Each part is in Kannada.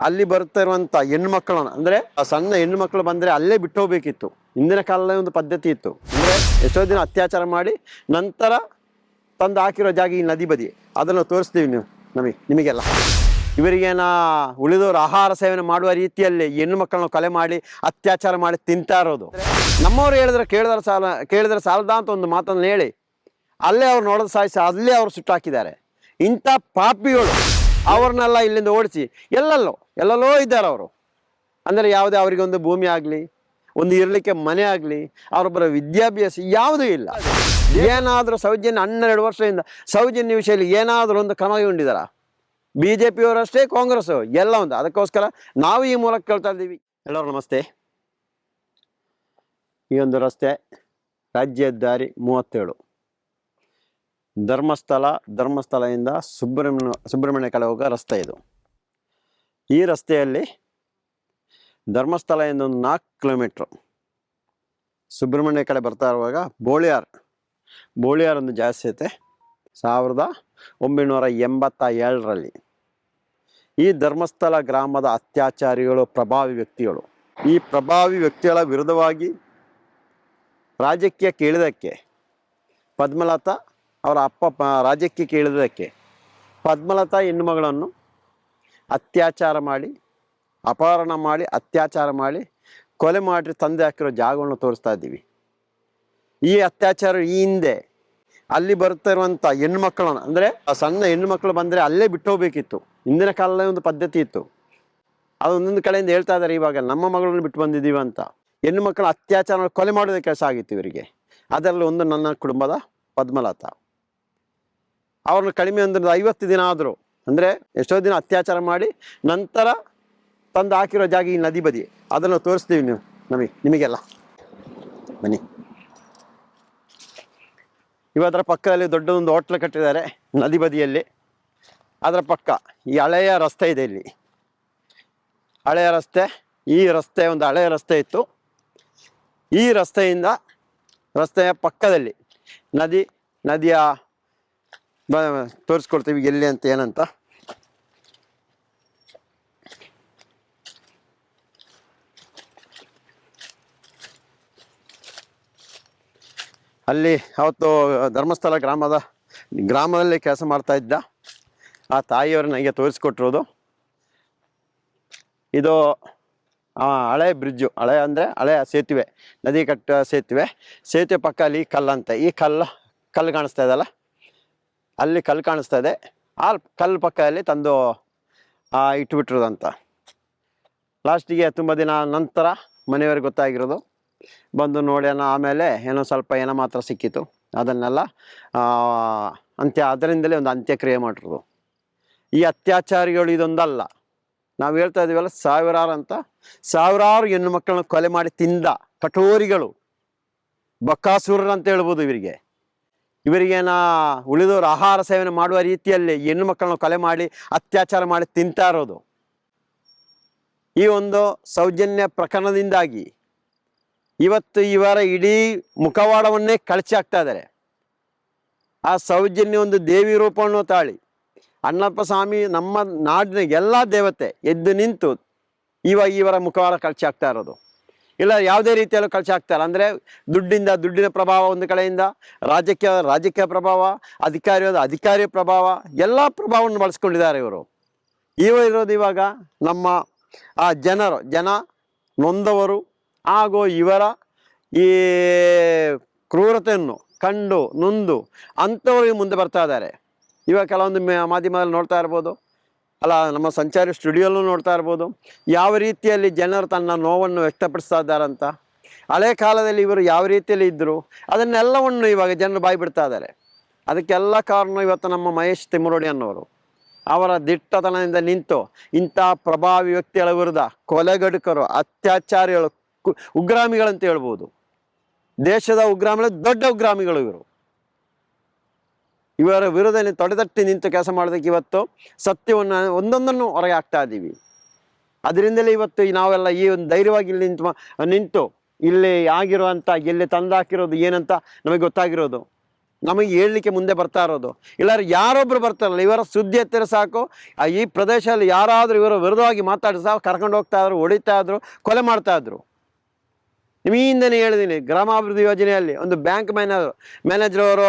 ಅಲ್ಲಿ ಬರ್ತಾ ಇರುವಂತ ಅಂದ್ರೆ ಆ ಸಣ್ಣ ಹೆಣ್ಣು ಮಕ್ಕಳು ಬಂದ್ರೆ ಅಲ್ಲೇ ಬಿಟ್ಟು ಹೋಗ್ಬೇಕಿತ್ತು ಹಿಂದಿನ ಕಾಲದ ಒಂದು ಪದ್ಧತಿ ಇತ್ತು. ಅಂದ್ರೆ ಎಷ್ಟೋ ದಿನ ಅತ್ಯಾಚಾರ ಮಾಡಿ ನಂತರ ತಂದು ಹಾಕಿರೋ ಜಾಗ ಈ ನದಿ ಬದಿ. ಅದನ್ನು ತೋರಿಸ್ತೀವಿ ನೀವು, ನಮಗೆ, ನಿಮಗೆಲ್ಲ. ಇವರಿಗೇನ ಉಳಿದವರು ಆಹಾರ ಸೇವನೆ ಮಾಡುವ ರೀತಿಯಲ್ಲಿ ಹೆಣ್ಣು ಮಕ್ಕಳನ್ನು ಕೊಲೆ ಮಾಡಿ, ಅತ್ಯಾಚಾರ ಮಾಡಿ ತಿಂತಾ ಇರೋದು. ನಮ್ಮವ್ರು ಹೇಳಿದ್ರೆ ಕೇಳಿದ್ರೆ ಸಾಲ, ಕೇಳಿದ್ರೆ ಸಾಲದ ಅಂತ ಒಂದು ಮಾತನ್ನು ಹೇಳಿ, ಅಲ್ಲೇ ಅವ್ರು ನೋಡೋದು ಸಾಯಿಸಿ, ಅಲ್ಲೇ ಅವ್ರು ಸುಟ್ಟಾಕಿದ್ದಾರೆ ಇಂಥ ಪಾಪಿಗಳು ಅವ್ರನ್ನೆಲ್ಲ ಇಲ್ಲಿಂದ ಓಡಿಸಿ ಎಲ್ಲೆಲ್ಲೋ ಎಲ್ಲೆಲ್ಲೋ ಇದ್ದಾರೆ ಅವರು. ಅಂದರೆ ಯಾವುದೇ ಅವರಿಗೆ ಒಂದು ಭೂಮಿ ಆಗಲಿ, ಒಂದು ಇರಲಿಕ್ಕೆ ಮನೆ ಆಗಲಿ, ಅವರೊಬ್ಬರ ವಿದ್ಯಾಭ್ಯಾಸ ಯಾವುದೂ ಇಲ್ಲ. ಏನಾದರೂ ಸೌಜನ್ಯ ಹನ್ನೆರಡು ವರ್ಷದಿಂದ ಸೌಜನ್ಯ ವಿಷಯದಲ್ಲಿ ಏನಾದರೂ ಒಂದು ಕ್ರಮಗೊಂಡಿದ್ದಾರ ಬಿ ಜೆ ಪಿಯವರಷ್ಟೇ ಕಾಂಗ್ರೆಸ್ ಎಲ್ಲ ಒಂದು. ಅದಕ್ಕೋಸ್ಕರ ನಾವು ಈ ಮೂಲಕ ಕೇಳ್ತಾ ಇದ್ದೀವಿ. ಎಲ್ಲರೂ ನಮಸ್ತೆ. ಈ ಒಂದು ರಸ್ತೆ ರಾಜ್ಯ ಹೆದ್ದಾರಿ ಮೂವತ್ತೇಳು. ಧರ್ಮಸ್ಥಳ, ಧರ್ಮಸ್ಥಳದಿಂದ ಸುಬ್ರಹ್ಮಣ್ಯ ಸುಬ್ರಹ್ಮಣ್ಯ ಕಡೆ ಹೋಗೋ ರಸ್ತೆ ಇದು. ಈ ರಸ್ತೆಯಲ್ಲಿ ಧರ್ಮಸ್ಥಳದಿಂದ ಒಂದು ನಾಲ್ಕು ಕಿಲೋಮೀಟ್ರು. ಸುಬ್ರಹ್ಮಣ್ಯ ಕಡೆ ಬರ್ತಾ ಇರುವಾಗ ಬೋಳಿಯಾರ್. ಬೋಳಿಯಾರ್ ಒಂದು ಜಾಸ್ತಿ ಐತೆ. ಸಾವಿರದ ಒಂಬೈನೂರ ಎಂಬತ್ತ ಏಳರಲ್ಲಿ ಈ ಧರ್ಮಸ್ಥಳ ಗ್ರಾಮದ ಅತ್ಯಾಚಾರಿಗಳು, ಪ್ರಭಾವಿ ವ್ಯಕ್ತಿಗಳು. ಈ ಪ್ರಭಾವಿ ವ್ಯಕ್ತಿಗಳ ವಿರುದ್ಧವಾಗಿ ರಾಜಕೀಯ ಕೇಳಿದಕ್ಕೆ ಪದ್ಮಲತಾ ಅವರ ಅಪ್ಪ ರಾಜ್ಯಕ್ಕೆ ಕೇಳಿದ್ದಕ್ಕೆ ಪದ್ಮಲತಾ ಹೆಣ್ಣುಮಗಳನ್ನು ಅತ್ಯಾಚಾರ ಮಾಡಿ, ಅಪಹರಣ ಮಾಡಿ, ಅತ್ಯಾಚಾರ ಮಾಡಿ, ಕೊಲೆ ಮಾಡಿ ತಂದೆ ಹಾಕಿರೋ ಜಾಗವನ್ನು ತೋರಿಸ್ತಾ ಇದ್ದೀವಿ. ಈ ಅತ್ಯಾಚಾರ ಈ ಹಿಂದೆ ಅಲ್ಲಿ ಬರ್ತಾ ಇರುವಂಥ ಅಂದರೆ ಆ ಸಣ್ಣ ಹೆಣ್ಣು ಮಕ್ಕಳು ಬಂದರೆ ಅಲ್ಲೇ ಬಿಟ್ಟು ಹೋಗ್ಬೇಕಿತ್ತು. ಹಿಂದಿನ ಕಾಲದಲ್ಲೇ ಒಂದು ಪದ್ಧತಿ ಇತ್ತು. ಅದು ಒಂದೊಂದು ಕಡೆಯಿಂದ ಹೇಳ್ತಾ ಇದ್ದಾರೆ, ಇವಾಗ ನಮ್ಮ ಮಗಳನ್ನು ಬಿಟ್ಟು ಬಂದಿದ್ದೀವಿ ಅಂತ. ಹೆಣ್ಣು ಮಕ್ಕಳ ಅತ್ಯಾಚಾರ, ಕೊಲೆ ಮಾಡೋದೇ ಕೆಲಸ ಆಗಿತ್ತು ಇವರಿಗೆ. ಅದರಲ್ಲಿ ಒಂದು ನನ್ನ ಕುಟುಂಬದ ಪದ್ಮಲತಾ. ಅವ್ರನ್ನ ಕಡಿಮೆ ಅಂದ್ರೆ ಐವತ್ತು ದಿನ ಆದರೂ, ಅಂದರೆ ಎಷ್ಟೋ ದಿನ ಅತ್ಯಾಚಾರ ಮಾಡಿ ನಂತರ ತಂದು ಹಾಕಿರೋ ಜಾಗ ಈ ನದಿ ಬದಿ. ಅದನ್ನು ತೋರಿಸ್ತೀವಿ ನೀವು, ನಮಗೆ, ನಿಮಗೆಲ್ಲ. ಬನ್ನಿ. ಇವತ್ತರ ಪಕ್ಕದಲ್ಲಿ ದೊಡ್ಡದೊಂದು ಹೋಟ್ಲ್ ಕಟ್ಟಿದ್ದಾರೆ, ನದಿ ಬದಿಯಲ್ಲಿ. ಅದರ ಪಕ್ಕ ಈ ಹಳೆಯ ರಸ್ತೆ ಇದೆ ಇಲ್ಲಿ. ಹಳೆಯ ರಸ್ತೆ, ಈ ರಸ್ತೆ, ಒಂದು ಹಳೆಯ ರಸ್ತೆ ಇತ್ತು. ಈ ರಸ್ತೆಯಿಂದ, ರಸ್ತೆಯ ಪಕ್ಕದಲ್ಲಿ ನದಿ, ನದಿಯ ಬ ತೋರಿಸ್ಕೊಡ್ತೀವಿ ಎಲ್ಲಿ ಅಂತ, ಏನಂತ? ಅಲ್ಲಿ ಅವತ್ತು ಧರ್ಮಸ್ಥಳ ಗ್ರಾಮದ, ಗ್ರಾಮದಲ್ಲಿ ಕೆಲಸ ಮಾಡ್ತಾ ಇದ್ದ. ಆ ತಾಯಿಯವರು ನನಗೆ ತೋರಿಸ್ಕೊಟ್ಟಿರೋದು. ಇದು ಹಳೆ ಬ್ರಿಡ್ಜು, ಹಳೆ ಅಂದರೆ ಹಳೆ ಸೇತುವೆ, ನದಿ ಕಟ್ಟ ಸೇತುವೆ. ಸೇತುವೆ ಪಕ್ಕ ಅಲ್ಲಿ ಕಲ್ಲಂತೆ ಈ ಕಲ್ಲು ಕಲ್ಲು ಕಾಣಿಸ್ತಾ ಇದೆಯಲ್ಲ? ಅಲ್ಲಿ ಕಲ್ಲು ಕಾಣಿಸ್ತಾ ಇದೆ ಆ ಕಲ್ಲು ಪಕ್ಕದಲ್ಲಿ ತಂದು ಆ, ಇಟ್ಬಿಟ್ಟಿರೋದಂತ ಲಾಸ್ಟಿಗೆ ತುಂಬ ದಿನ ನಂತರ ಮನೆಯವ್ರಿಗೆ ಗೊತ್ತಾಗಿರೋದು. ಬಂದು ನೋಡೋಣ ಆಮೇಲೆ ಏನೋ ಸ್ವಲ್ಪ ಏನೋ ಮಾತ್ರ ಸಿಕ್ಕಿತು. ಅದನ್ನೆಲ್ಲ ಅಂತ್ಯ ಅದರಿಂದಲೇ ಒಂದು ಅಂತ್ಯಕ್ರಿಯೆ ಮಾಡಿರೋದು. ಈ ಅತ್ಯಾಚಾರಿಗಳು ಇದೊಂದಲ್ಲ. ನಾವು ಹೇಳ್ತಾ ಇದೀವಲ್ಲ ಸಾವಿರಾರು ಅಂತ. ಸಾವಿರಾರು ಹೆಣ್ಣು ಮಕ್ಕಳನ್ನ ಕೊಲೆ ಮಾಡಿ ತಿಂದ ಕಠೋರಿಗಳು. ಬಕ್ಕಾಸುರರು ಅಂತ ಹೇಳ್ಬೋದು ಇವರಿಗೆ. ಇವರಿಗೇನ ಉಳಿದವರು ಆಹಾರ ಸೇವನೆ ಮಾಡುವ ರೀತಿಯಲ್ಲಿ ಹೆಣ್ಣು ಮಕ್ಕಳನ್ನ ಕೊಲೆ ಮಾಡಿ, ಅತ್ಯಾಚಾರ ಮಾಡಿ ತಿಂತಾ ಇರೋದು. ಈ ಒಂದು ಸೌಜನ್ಯ ಪ್ರಕರಣದಿಂದಾಗಿ ಇವತ್ತು ಇವರ ಇಡೀ ಮುಖವಾಡವನ್ನೇ ಕಳಚಿ ಹಾಕ್ತಾ ಇದ್ದಾರೆ. ಆ ಸೌಜನ್ಯ ಒಂದು ದೇವಿ ರೂಪವನ್ನು ತಾಳಿ, ಅಣ್ಣಪ್ಪ ಸ್ವಾಮಿ ನಮ್ಮ ನಾಡಿನ ಎಲ್ಲ ದೇವತೆ ಎದ್ದು ನಿಂತು ಇವಾಗ ಇವರ ಮುಖವಾಡ ಕಳಚಿ ಹಾಕ್ತಾ ಇರೋದು. ಇಲ್ಲ ಯಾವುದೇ ರೀತಿಯಲ್ಲೂ ಕಳಿಸಿ ಹಾಕ್ತಾರೆ ಅಂದರೆ ದುಡ್ಡಿಂದ, ದುಡ್ಡಿನ ಪ್ರಭಾವ ಒಂದು ಕಡೆಯಿಂದ, ರಾಜಕೀಯ ರಾಜಕೀಯ ಪ್ರಭಾವ ಅಧಿಕಾರಿಯಾದ ಅಧಿಕಾರಿ ಪ್ರಭಾವ, ಎಲ್ಲ ಪ್ರಭಾವವನ್ನು ಬಳಸ್ಕೊಂಡಿದ್ದಾರೆ ಇವರು. ಇವ ಇರೋದು ಇವಾಗ ನಮ್ಮ, ಆ ಜನರು, ಜನ ನೊಂದವರು ಹಾಗೂ ಇವರ ಈ ಕ್ರೂರತೆಯನ್ನು ಕಂಡು, ನೊಂದು ಅಂಥವ್ರಿಗೆ ಮುಂದೆ ಬರ್ತಾ ಇದ್ದಾರೆ. ಇವಾಗ ಕೆಲವೊಂದು ಮಾಧ್ಯಮದಲ್ಲಿ ನೋಡ್ತಾ ಇರ್ಬೋದು. ಅಲ್ಲ, ನಮ್ಮ ಸಂಚಾರಿ ಸ್ಟುಡಿಯೋಲ್ಲೂ ನೋಡ್ತಾ ಇರ್ಬೋದು. ಯಾವ ರೀತಿಯಲ್ಲಿ ಜನರು ತನ್ನ ನೋವನ್ನು ವ್ಯಕ್ತಪಡಿಸ್ತಾ ಇದ್ದಾರಂತ ಹಳೆ ಕಾಲದಲ್ಲಿ ಇವರು ಯಾವ ರೀತಿಯಲ್ಲಿ ಇದ್ದರು ಅದನ್ನೆಲ್ಲವನ್ನು ಇವಾಗ ಜನರು ಬಾಯಿ ಬಿಡ್ತಾ ಇದ್ದಾರೆ. ಅದಕ್ಕೆಲ್ಲ ಕಾರಣ ಇವತ್ತು ನಮ್ಮ ಮಹೇಶ್ ತಿಮ್ಮರೋಡಿ ಅನ್ನೋರು. ಅವರ ದಿಟ್ಟತನದಿಂದ ನಿಂತು ಇಂಥ ಪ್ರಭಾವಿ ವ್ಯಕ್ತಿಗಳ ವಿರುದ್ಧ ಕೊಲೆಗಡುಕರು, ಅತ್ಯಾಚಾರಿಗಳು ಉಗ್ರಾಮಿಗಳಂತ ಹೇಳ್ಬೋದು. ದೇಶದ ಉಗ್ರಾಮಿಗಳು ದೊಡ್ಡ ಉಗ್ರಾಮಿಗಳು ಇವರು. ಇವರ ವಿರೋಧದಲ್ಲಿ ತೊಡೆತಟ್ಟಿ ನಿಂತು ಕೆಲಸ ಮಾಡೋದಕ್ಕೆ ಇವತ್ತು ಸತ್ಯವನ್ನು ಒಂದೊಂದನ್ನು ಹೊರಗೆ ಹಾಕ್ತಾ ಇದ್ದೀವಿ. ಅದರಿಂದಲೇ ಇವತ್ತು ನಾವೆಲ್ಲ ಈ ಒಂದು ಧೈರ್ಯವಾಗಿ ಇಲ್ಲಿ ನಿಂತು ನಿಂತು ಇಲ್ಲಿ ಆಗಿರುವಂಥ ಎಲ್ಲಿ ತಂದಾಕಿರೋದು ಏನಂತ ನಮಗೆ ಗೊತ್ತಾಗಿರೋದು. ನಮಗೆ ಹೇಳಲಿಕ್ಕೆ ಮುಂದೆ ಬರ್ತಾ ಇರೋದು. ಇಲ್ಲಾರ ಯಾರೊಬ್ಬರು ಬರ್ತಾರಲ್ಲ, ಇವರ ಸುದ್ದಿ ಎತ್ತಿರ ಸಾಕು. ಈ ಪ್ರದೇಶದಲ್ಲಿ ಯಾರಾದರೂ ಇವರ ವಿರುದ್ಧವಾಗಿ ಮಾತಾಡಿ ಕರ್ಕೊಂಡು ಹೋಗ್ತಾ ಇದ್ರು, ಹೊಡಿತಾ ಇದ್ರು, ಕೊಲೆ ಮಾಡ್ತಾ ಇದ್ರು. ನಿಮ್ಮಿಂದನೇ ಹೇಳಿದ್ದೀನಿ ಗ್ರಾಮಾಭಿವೃದ್ಧಿ ಯೋಜನೆಯಲ್ಲಿ ಒಂದು ಬ್ಯಾಂಕ್ ಮ್ಯಾನೇಜರ್ ಮ್ಯಾನೇಜರ್ ಅವರು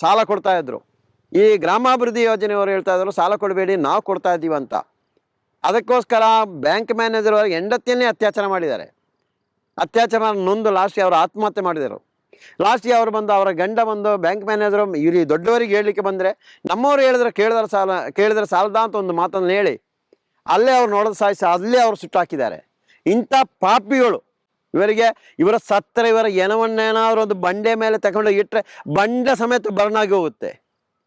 ಸಾಲ ಕೊಡ್ತಾ ಇದ್ರು. ಈ ಗ್ರಾಮಾಭಿವೃದ್ಧಿ ಯೋಜನೆಯವರು ಹೇಳ್ತಾ ಇದ್ರು, ಸಾಲ ಕೊಡಬೇಡಿ, ನಾವು ಕೊಡ್ತಾ ಇದ್ದೀವಿ ಅಂತ. ಅದಕ್ಕೋಸ್ಕರ ಬ್ಯಾಂಕ್ ಮ್ಯಾನೇಜರ್ ಅವರಿಗೆ ಹೆಂಡತಿಯನ್ನೇ ಅತ್ಯಾಚಾರ ಮಾಡಿದ್ದಾರೆ. ಅತ್ಯಾಚಾರ ನೊಂದು ಲಾಸ್ಟ್ಗೆ ಅವರು ಆತ್ಮಹತ್ಯೆ ಮಾಡಿದರು. ಲಾಸ್ಟ್ಗೆ ಅವರು ಬಂದು, ಅವರ ಗಂಡ ಬಂದು, ಬ್ಯಾಂಕ್ ಮ್ಯಾನೇಜರು ಇಲ್ಲಿ ದೊಡ್ಡವರಿಗೆ ಹೇಳಲಿಕ್ಕೆ ಬಂದರೆ, ನಮ್ಮವ್ರು ಹೇಳಿದ್ರೆ ಕೇಳಿದ್ರೆ ಸಾಲ, ಕೇಳಿದ್ರೆ ಸಾಲದ ಅಂತ ಒಂದು ಮಾತನ್ನು ಹೇಳಿ, ಅಲ್ಲೇ ಅವ್ರು ನೋಡೋದು ಸಾಯಿಸಿ, ಅಲ್ಲೇ ಅವರು ಸುಟ್ಟಾಕಿದ್ದಾರೆ ಇಂಥ ಪಾಪಿಗಳು ಇವರಿಗೆ ಇವರ ಸತ್ತರೆ ಇವರ ಏನವನ್ನೇನಾದ್ರು ಒಂದು ಬಂಡೆ ಮೇಲೆ ತಗೊಂಡು ಇಟ್ಟರೆ ಬಂಡೆ ಸಮೇತ ಬರ್ನಾಗಿ ಹೋಗುತ್ತೆ.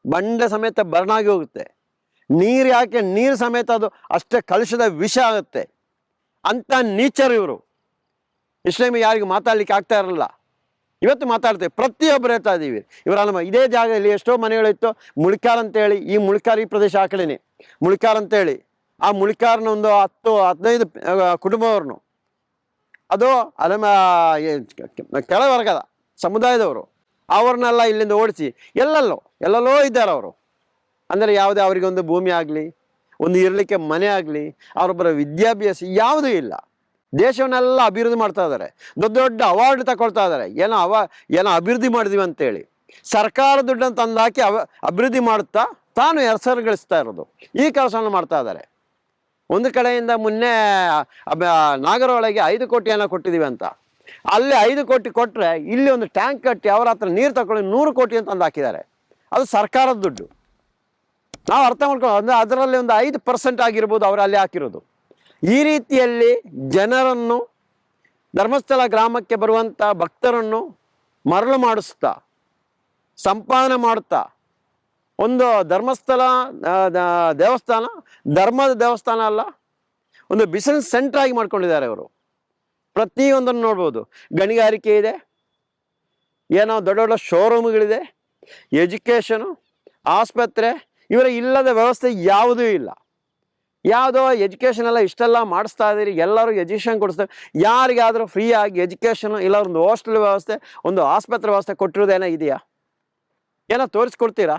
ಬಂಡೆ ಸಮೇತ ಬರ್ನಾಗಿ ಹೋಗುತ್ತೆ. ನೀರು ಯಾಕೆ? ನೀರು ಸಮೇತ ಅದು ಅಷ್ಟೇ ಕಲುಷದ ವಿಷ ಆಗುತ್ತೆ. ಅಂತ ನೀಚರು ಇವರು. ಇಸ್ಲಾಮಿ ಯಾರಿಗೂ ಮಾತಾಡ್ಲಿಕ್ಕೆ ಆಗ್ತಾ ಇರಲ್ಲ. ಇವತ್ತು ಮಾತಾಡ್ತೇವೆ. ಪ್ರತಿಯೊಬ್ಬರು ಹೇಳ್ತಾ ಇದ್ದೀವಿ ಇವರ ನಮ್ಮ ಇದೇ ಜಾಗದಲ್ಲಿ ಎಷ್ಟೋ ಮನೆಗಳಿತ್ತು ಮುಳಿಕಾರ್ ಅಂತೇಳಿ ಈ ಮುಳಿಕಾರ್ ಈ ಪ್ರದೇಶ ಕಡೆನೇ ಮುಳಿಕಾರ್ ಅಂತೇಳಿ ಆ ಮುಳಿಕಾರ್ನ ಒಂದು ಹತ್ತು, ಹದಿನೈದು ಕುಟುಂಬವ್ರನ್ನು ಅದು ಅಲಮ ಕೆಳವರ್ಗದ ಸಮುದಾಯದವರು, ಅವ್ರನ್ನೆಲ್ಲ ಇಲ್ಲಿಂದ ಓಡಿಸಿ ಎಲ್ಲೆಲ್ಲೋ ಎಲ್ಲೆಲ್ಲೋ ಇದ್ದಾರೆ ಅವರು. ಅಂದರೆ ಯಾವುದೇ ಅವರಿಗೆ ಒಂದು ಭೂಮಿ ಆಗಲಿ, ಒಂದು ಇರಲಿಕ್ಕೆ ಮನೆ ಆಗಲಿ ಅವರೊಬ್ಬರ ವಿದ್ಯಾಭ್ಯಾಸ ಯಾವುದೂ ಇಲ್ಲ. ದೇಶವನ್ನೆಲ್ಲ ಅಭಿವೃದ್ಧಿ ಮಾಡ್ತಾ ಇದ್ದಾರೆ. ದೊಡ್ಡ ದೊಡ್ಡ ಅವಾರ್ಡ್ ತಗೊಳ್ತಾ ಇದ್ದಾರೆ. ಏನೋ ಅವ, ಏನೋ ಅಭಿವೃದ್ಧಿ ಮಾಡಿದ್ವಿ ಅಂತೇಳಿ. ಸರ್ಕಾರ ದುಡ್ಡನ್ನು ತಂದು ಹಾಕಿ ಅವ, ಅಭಿವೃದ್ಧಿ ಮಾಡುತ್ತಾ ತಾನು ಹೆಸರು ಗಳಿಸ್ತಾ ಇರೋದು. ಈ ಕೆಲಸವನ್ನು ಮಾಡ್ತಾ ಇದ್ದಾರೆ. ಒಂದು ಕಡೆಯಿಂದ ಮೊನ್ನೆ ನಾಗರ ನಾಗರಹೊಳೆಗೆ ಐದು ಕೋಟಿಯನ್ನು ಕೊಟ್ಟಿದ್ದೀವಿ ಅಂತ. ಅಲ್ಲಿ ಐದು ಕೋಟಿ ಕೊಟ್ಟರೆ ಇಲ್ಲಿ ಒಂದು ಟ್ಯಾಂಕ್ ಕಟ್ಟಿ ಅವರ ಹತ್ರ ನೀರು ತಗೊಳ್ಳಿ ನೂರು ಕೋಟಿ ಅಂತ ಹಾಕಿದ್ದಾರೆ. ಅದು ಸರ್ಕಾರದ ದುಡ್ಡು. ನಾವು ಅರ್ಥ ಮಾಡ್ಕೊಂಡು ಅಂದರೆ ಅದರಲ್ಲಿ ಒಂದು ಐದು ಪರ್ಸೆಂಟ್ ಆಗಿರ್ಬೋದು ಅವರು ಅಲ್ಲಿ ಹಾಕಿರೋದು. ಈ ರೀತಿಯಲ್ಲಿ ಜನರನ್ನು, ಧರ್ಮಸ್ಥಳ ಗ್ರಾಮಕ್ಕೆ ಬರುವಂಥ ಭಕ್ತರನ್ನು ಮರಳು ಮಾಡಿಸ್ತಾ ಸಂಪಾದನೆ ಮಾಡುತ್ತಾ ಒಂದು ಧರ್ಮಸ್ಥಳ ದೇವಸ್ಥಾನ, ಧರ್ಮದ ದೇವಸ್ಥಾನ ಅಲ್ಲ, ಒಂದು ಬಿಸಿನೆಸ್ ಸೆಂಟರ್ ಆಗಿ ಮಾಡ್ಕೊಂಡಿದ್ದಾರೆ ಅವರು ಪ್ರತಿಯೊಂದನ್ನು ನೋಡ್ಬೋದು. ಗಣಿಗಾರಿಕೆ ಇದೆ. ಏನೋ ದೊಡ್ಡ ದೊಡ್ಡ ಶೋರೂಮ್ಗಳಿದೆ ಎಜುಕೇಷನು ಆಸ್ಪತ್ರೆ, ಇವರ ಇಲ್ಲದ ವ್ಯವಸ್ಥೆ ಯಾವುದೂ ಇಲ್ಲ. ಯಾವುದೋ ಎಜುಕೇಷನ್ ಎಲ್ಲ ಇಷ್ಟೆಲ್ಲ ಮಾಡಿಸ್ತಾ ಇದ್ದೀರಿ ಎಲ್ಲರೂ ಎಜುಕೇಷನ್ ಕೊಡಿಸ್ತಾರೆ ಯಾರಿಗಾದರೂ ಫ್ರೀಯಾಗಿ ಎಜುಕೇಷನು ಇಲ್ಲ, ಒಂದು ಹಾಸ್ಟೆಲ್ ವ್ಯವಸ್ಥೆ, ಒಂದು ಆಸ್ಪತ್ರೆ ವ್ಯವಸ್ಥೆ ಕೊಟ್ಟಿರೋದೇನೋ ಇದೆಯಾ? ಏನೋ ತೋರಿಸ್ಕೊಡ್ತೀರಾ?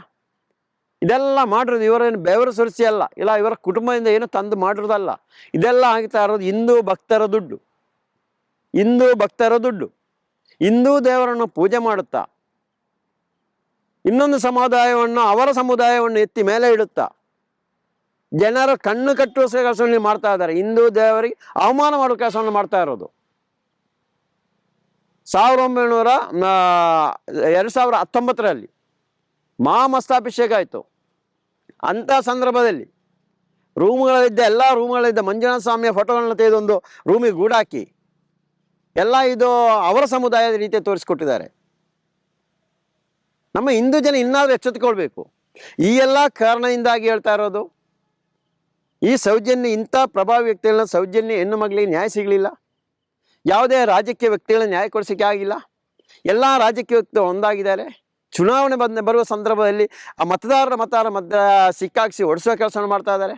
ಇದೆಲ್ಲ ಮಾಡಿರೋದು ಇವರೇನು ಬೆವರು ಸುರಿಸಿ ಅಲ್ಲ. ಇಲ್ಲ, ಇವರ ಕುಟುಂಬದಿಂದ ಏನು ತಂದು ಮಾಡಿರೋದಲ್ಲ. ಇದೆಲ್ಲ ಆಗ್ತಾ ಇರೋದು ಹಿಂದೂ ಭಕ್ತರ ದುಡ್ಡು. ಹಿಂದೂ ಭಕ್ತರ ದುಡ್ಡು. ಹಿಂದೂ ದೇವರನ್ನು ಪೂಜೆ ಮಾಡುತ್ತಾ. ಇನ್ನೊಂದು ಸಮುದಾಯವನ್ನು, ಅವರ ಸಮುದಾಯವನ್ನು ಎತ್ತಿ ಮೇಲೆ ಇಡುತ್ತಾ. ಜನರ ಕಣ್ಣು ಕಟ್ಟುವ ಕೆಲಸವನ್ನು ಮಾಡ್ತಾ ಇದ್ದಾರೆ. ಹಿಂದೂ ದೇವರಿಗೆ ಅವಮಾನ ಮಾಡುವ ಕೆಲಸವನ್ನು ಮಾಡ್ತಾ ಇರೋದು. ಸಾವಿರದ ಒಂಬೈನೂರ ಎರಡು ಸಾವಿರ ಹತ್ತೊಂಬತ್ತರಲ್ಲಿ ಮಹಾಮಸ್ತಾಭಿಷೇಕ ಆಯಿತು. ಅಂಥ ಸಂದರ್ಭದಲ್ಲಿ ರೂಮ್ಗಳಲ್ಲಿದ್ದ ಎಲ್ಲ ರೂಮ್ಗಳಲ್ಲಿದ್ದ ಮಂಜುನಾಥ ಸ್ವಾಮಿಯ ಫೋಟೋಗಳನ್ನ ತೆಗೆದೊಂದು ರೂಮಿಗೆ ಗೂಡಾಕಿ ಎಲ್ಲ ಇದು ಅವರ ಸಮುದಾಯದ ರೀತಿ ತೋರಿಸ್ಕೊಟ್ಟಿದ್ದಾರೆ. ನಮ್ಮ ಹಿಂದೂ ಜನ ಇನ್ನಾದರೂ ಎಚ್ಚೆತ್ತುಕೊಳ್ಬೇಕು. ಈ ಎಲ್ಲ ಕಾರಣದಿಂದಾಗಿ ಹೇಳ್ತಾ ಇರೋದು, ಈ ಸೌಜನ್ಯ, ಇಂಥ ಪ್ರಭಾವಿ ವ್ಯಕ್ತಿಗಳನ್ನ ಸೌಜನ್ಯ ಹೆಣ್ಣು ಮಗಳಿಗೆ ನ್ಯಾಯ ಸಿಗಲಿಲ್ಲ. ಯಾವುದೇ ರಾಜಕೀಯ ವ್ಯಕ್ತಿಗಳನ್ನ ನ್ಯಾಯ ಕೊಡಿಸೋಕ್ಕೆ ಆಗಿಲ್ಲ. ಎಲ್ಲ ರಾಜಕೀಯ ವ್ಯಕ್ತಿಗಳು ಒಂದಾಗಿದ್ದಾರೆ. ಚುನಾವಣೆ ಬಂದ ಬರುವ ಸಂದರ್ಭದಲ್ಲಿ ಆ ಮತದಾರರ ಮತದಾರ ಮತ ಸಿಕ್ಕಾಕ್ಸಿ ಓಡಿಸುವ ಕೆಲಸವನ್ನು ಮಾಡ್ತಾ ಇದ್ದಾರೆ.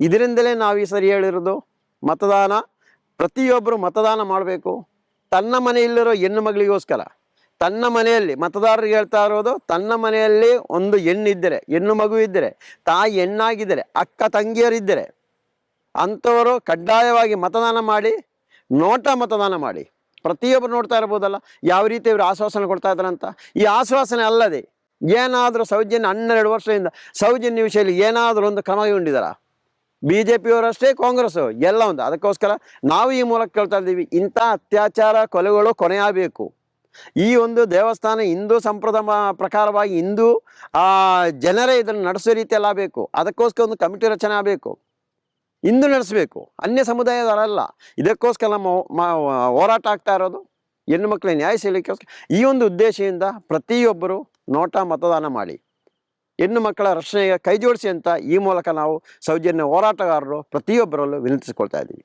ಇದರಿಂದಲೇ ನಾವು ಈ ಸರಿ ಹೇಳಿರೋದು ಮತದಾನ ಪ್ರತಿಯೊಬ್ಬರು ಮತದಾನ ಮಾಡಬೇಕು. ತನ್ನ ಮನೆಯಲ್ಲಿರೋ ಹೆಣ್ಣು ಮಗಳಿಗೋಸ್ಕರ. ತನ್ನ ಮನೆಯಲ್ಲಿ ಮತದಾರರಿಗೆ ಹೇಳ್ತಾ ಇರೋದು ತನ್ನ ಮನೆಯಲ್ಲಿ ಒಂದು ಹೆಣ್ಣಿದ್ದರೆ ಹೆಣ್ಣು ಮಗು ಇದ್ದರೆ, ತಾಯಿ ಹೆಣ್ಣಾಗಿದ್ದರೆ, ಅಕ್ಕ ತಂಗಿಯರಿದ್ದರೆ ಅಂಥವರು ಕಡ್ಡಾಯವಾಗಿ ಮತದಾನ ಮಾಡಿ, ನೋಟ ಮತದಾನ ಮಾಡಿ. ಪ್ರತಿಯೊಬ್ಬರು ನೋಡ್ತಾ ಇರ್ಬೋದಲ್ಲ? ಯಾವ ರೀತಿ ಇವರು ಆಶ್ವಾಸನೆ ಕೊಡ್ತಾ ಇದ್ದಾರಂತ? ಈ ಆಶ್ವಾಸನೆ ಅಲ್ಲದೆ ಏನಾದರೂ ಸೌಜನ್ಯ ಹನ್ನೆರಡು ವರ್ಷದಿಂದ ಸೌಜನ್ಯ ವಿಷಯದಲ್ಲಿ ಏನಾದರೂ ಒಂದು ಕ್ರಮ ಕೈಗೊಂಡಿದ್ದಾರಾ ಬಿ ಜೆ ಪಿಯವರಷ್ಟೇ ಕಾಂಗ್ರೆಸ್ಸು, ಎಲ್ಲ ಒಂದು. ಅದಕ್ಕೋಸ್ಕರ ನಾವು ಈ ಮೂಲಕ ಕೇಳ್ತಾ ಇದ್ದೀವಿ, ಇಂಥ ಅತ್ಯಾಚಾರ ಕೊಲೆಗಳು ಕೊನೆಯಾಗಬೇಕು. ಈ ಒಂದು ದೇವಸ್ಥಾನ ಹಿಂದೂ ಸಂಪ್ರದಾಯ ಪ್ರಕಾರವಾಗಿ ಹಿಂದೂ ಜನರೇ ಇದನ್ನು ನಡೆಸೋ ರೀತಿಯಲ್ಲ ಆಗಬೇಕು ಅದಕ್ಕೋಸ್ಕರ ಒಂದು ಕಮಿಟಿ ರಚನೆ ಆಗಬೇಕು. ಇಂದು ನಡೆಸಬೇಕು. ಅನ್ಯ ಸಮುದಾಯದವರಲ್ಲ. ಇದಕ್ಕೋಸ್ಕರ ನಮ್ಮ ಹೋರಾಟ ಆಗ್ತಾ ಇರೋದು. ಹೆಣ್ಣು ಮಕ್ಕಳ ನ್ಯಾಯ ಸಿಗಲಿಕ್ಕೋಸ್ಕರ ಈ ಒಂದು ಉದ್ದೇಶದಿಂದ ಪ್ರತಿಯೊಬ್ಬರು ನೋಟ ಮತದಾನ ಮಾಡಿ. ಹೆಣ್ಣು ಮಕ್ಕಳ ರಕ್ಷಣೆಗೆ ಕೈ ಜೋಡಿಸಿ ಅಂತ ಈ ಮೂಲಕ ನಾವು ಸೌಜನ್ಯ ಹೋರಾಟಗಾರರು ಪ್ರತಿಯೊಬ್ಬರಲ್ಲೂ ವಿನಂತಿಸಿಕೊಳ್ತಾ ಇದ್ದೀವಿ.